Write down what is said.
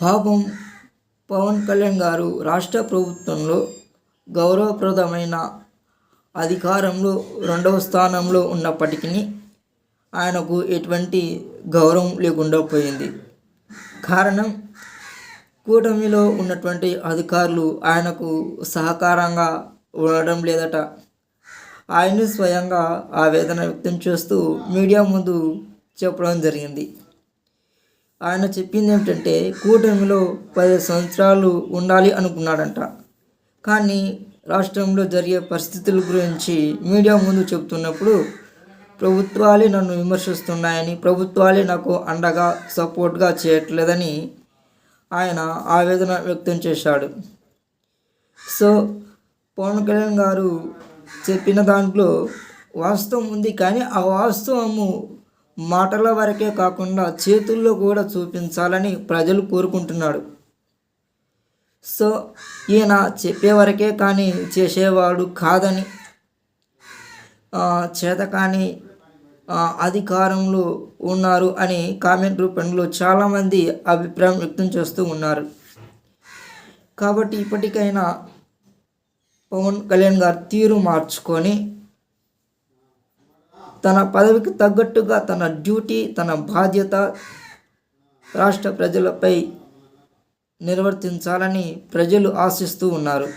పాపం పవన్ కళ్యాణ్ గారు రాష్ట్ర ప్రభుత్వంలో గౌరవప్రదమైన అధికారంలో రెండవ స్థానంలో ఉన్నప్పటికీ ఆయనకు ఎటువంటి గౌరవం లేకుండా పోయింది. కారణం కూటమిలో ఉన్నటువంటి అధికారులు ఆయనకు సహకారంగా ఉండడం లేదట. ఆయన స్వయంగా ఆవేదన వ్యక్తం చేస్తూ మీడియా ముందు చెప్పడం జరిగింది. ఆయన చెప్పింది ఏమిటంటే కూటమిలో పది సంవత్సరాలు ఉండాలి అనుకున్నాడంట. కానీ రాష్ట్రంలో జరిగే పరిస్థితుల గురించి మీడియా ముందు చెప్తున్నప్పుడు ప్రభుత్వాలే నన్ను విమర్శిస్తున్నాయని ప్రభుత్వాలే నాకు అండగా సపోర్ట్గా చేయట్లేదని ఆయన ఆవేదన వ్యక్తం చేశాడు. సో పవన్ కళ్యాణ్ గారు చెప్పిన దాంట్లో వాస్తవం ఉంది కానీ ఆ వాస్తవము మాటల వరకే కాకుండా చేతుల్లో కూడా చూపించాలని ప్రజలు కోరుకుంటున్నాడు. సో ఈయన చెప్పేవరకే కానీ చేసేవాడు కాదని చేత కానీ అధికారంలో ఉన్నారు అని కామెంట్ రూపంలో చాలామంది అభిప్రాయం వ్యక్తం చేస్తూ ఉన్నారు. కాబట్టి ఇప్పటికైనా పవన్ కళ్యాణ్ గారు తీరు మార్చుకొని తన పదవికి తగ్గట్టుగా తన డ్యూటీ తన బాధ్యత రాష్ట్ర ప్రజలపై నిర్వర్తించాలని ప్రజలు ఆశిస్తూ ఉన్నారు.